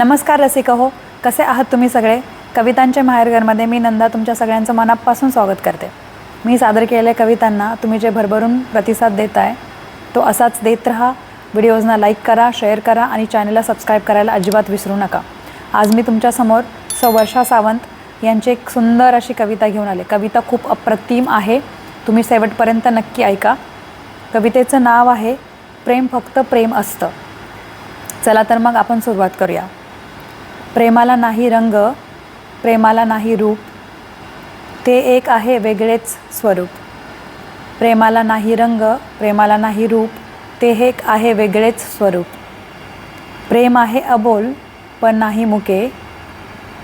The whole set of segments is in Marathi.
नमस्कार रसिका हो कसे आहात तुम्ही सगळे? कवितांच्या माहेरघरमध्ये मी नंदा तुमच्या सगळ्यांचं मनापासून स्वागत करते. मी सादर केलेल्या कवितांना तुम्ही जे भरभरून प्रतिसाद देत आहे तो असाच देत राहा. व्हिडिओजना लाईक करा शेअर करा आणि चॅनलला सबस्क्राईब करायला अजिबात विसरू नका. आज मी तुमच्यासमोर स वर्षा सावंत यांची एक सुंदर अशी कविता घेऊन आले. कविता खूप अप्रतिम आहे. तुम्ही शेवटपर्यंत नक्की ऐका. कवितेचं नाव आहे प्रेम फक्त प्रेम असतं. चला तर मग आपण सुरुवात करूया. प्रेमाला नाही रंग प्रेमाला नाही रूप. ते एक आहे वेगळेच स्वरूप. प्रेमाला नाही रंग प्रेमाला नाही रूप. ते एक आहे वेगळेच स्वरूप. प्रेम आहे अबोल पण नाही मुके.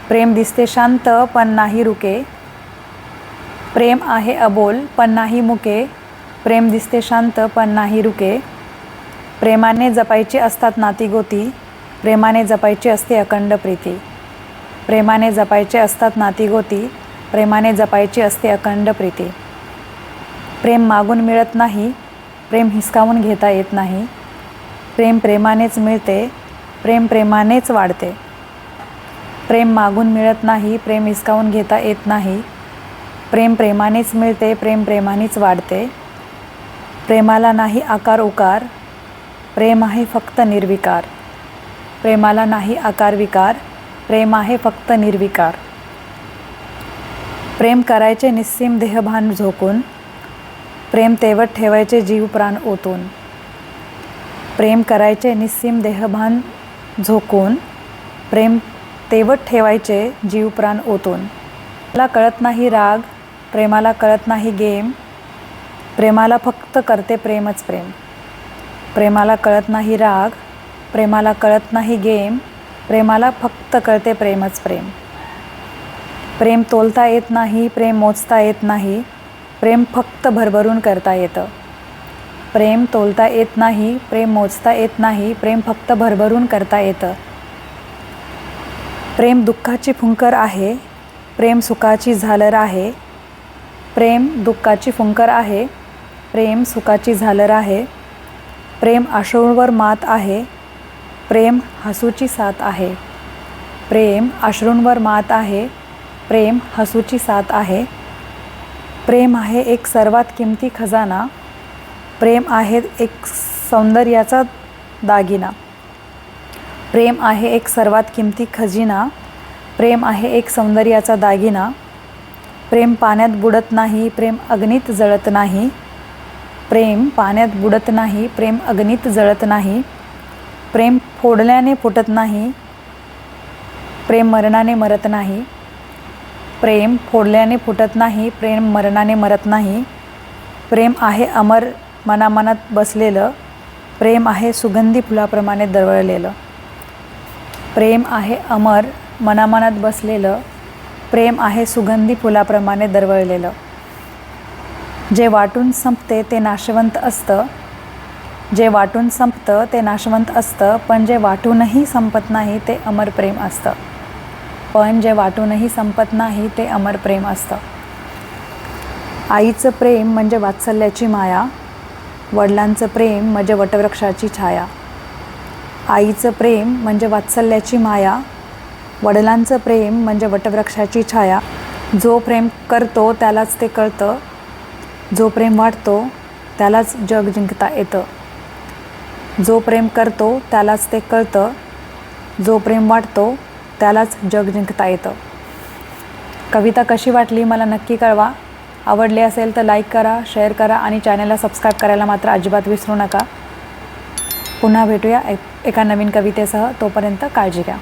प्रेम दिसते शांत पण नाही रुके. प्रेम आहे अबोल पण नाही मुके. प्रेम दिसते शांत पण नाही रुके. प्रेमाने जपायची असतात नातीगोती प्रेमाने जपायची असते अखंड प्रीती. प्रेमाने जपायचे असतात नातीगोती प्रेमाने जपायची असते अखंड प्रीती. प्रेम मागून मिळत नाही प्रेम हिसकावून घेता येत नाही. प्रेम प्रेमानेच मिळते प्रेम प्रेमानेच वाढते. प्रेम मागून मिळत नाही प्रेम हिसकावून घेता येत नाही. प्रेम प्रेमानेच मिळते प्रेम प्रेमानेच वाढते. प्रेमाला नाही आकार उकार प्रेम आहे फक्त निर्विकार. प्रेमाला नाही आकार विकार प्रेम आहे फक्त निर्विकार. प्रेम करायचे निस्सीम देहभान झोकून प्रेम तेवत ठेवायचे जीव प्राण ओतून. प्रेम करायचे निस्सीम देहभान झोकून प्रेम तेवत ठेवायचे जीव प्राण ओतून. मला कळत नाही राग प्रेमाला कळत नाही गेम प्रेमाला फक्त करते प्रेमच प्रेम. प्रेमाला कळत नाही राग प्रेमाला कळत नाही गेम प्रेमाला फक्त कळते प्रेमच प्रेम. प्रेम तोलता येत नाही प्रेम मोजता येत नाही प्रेम फक्त भरभरून करता येतं. प्रेम तोलता येत नाही प्रेम मोजता येत नाही प्रेम फक्त भरभरून करता येतं. प्रेम दुःखाची फुंकर आहे प्रेम सुखाची झालर आहे. प्रेम दुःखाची फुंकर आहे प्रेम सुखाची झालर आहे. प्रेम अश्रूंवर मात आहे प्रेम हसूची साथ आहे. प्रेम अश्रूंवर मात आहे. प्रेम हसूची साथ आहे. प्रेम आहे एक सर्वात किमती खजाना. प्रेम आहे एक सौंदर्याचा दागिना. प्रेम आहे एक सर्वात किमती खजिना. प्रेम आहे एक सौंदर्याचा दागिना. प्रेम पाण्यात बुडत नाही प्रेम अग्नीत जळत नाही. प्रेम पाण्यात बुडत नाही प्रेम अग्नीत जळत नाही. प्रेम फोडल्याने फुटत नाही प्रेम मरणाने मरत नाही प्रेम फोडल्याने फुटत नाही प्रेम मरणाने मरत नाही प्रेम आहे अमर मनामनात बसलेलं प्रेम आहे सुगंधी फुलाप्रमाणे दरवळलेलं प्रेम आहे अमर मनामनात बसलेलं प्रेम आहे सुगंधी फुलाप्रमाणे दरवळलेलं. जे वाटून संपते ते नाशवंत असतं जे वाटून संपतं ते नाशवंत असतं पण जे वाटूनही संपत नाही ते अमर प्रेम असतं. पण जे वाटूनही संपत नाही ते अमर प्रेम असतं. आईचं प्रेम म्हणजे वात्सल्याची माया वडिलांचं प्रेम म्हणजे वटवृक्षाची छाया. आईचं प्रेम म्हणजे वात्सल्याची माया वडिलांचं प्रेम म्हणजे वटवृक्षाची छाया. जो प्रेम करतो त्यालाच ते कळतं जो प्रेम वाटतो त्यालाच जग जिंकता येतं. जो प्रेम करतो त्यालाच ते कळतं. जो प्रेम वाटतो त्यालाच जग जिंकता येतं. कविता कशी वाटली मला नक्की कळवा. आवडली असेल तर लाईक करा शेअर करा आणि चॅनलला सबस्क्राईब करायला मात्र अजिबात विसरू नका. पुन्हा भेटूया एक एका नवीन कवितेसह. तोपर्यंत काळजी घ्या.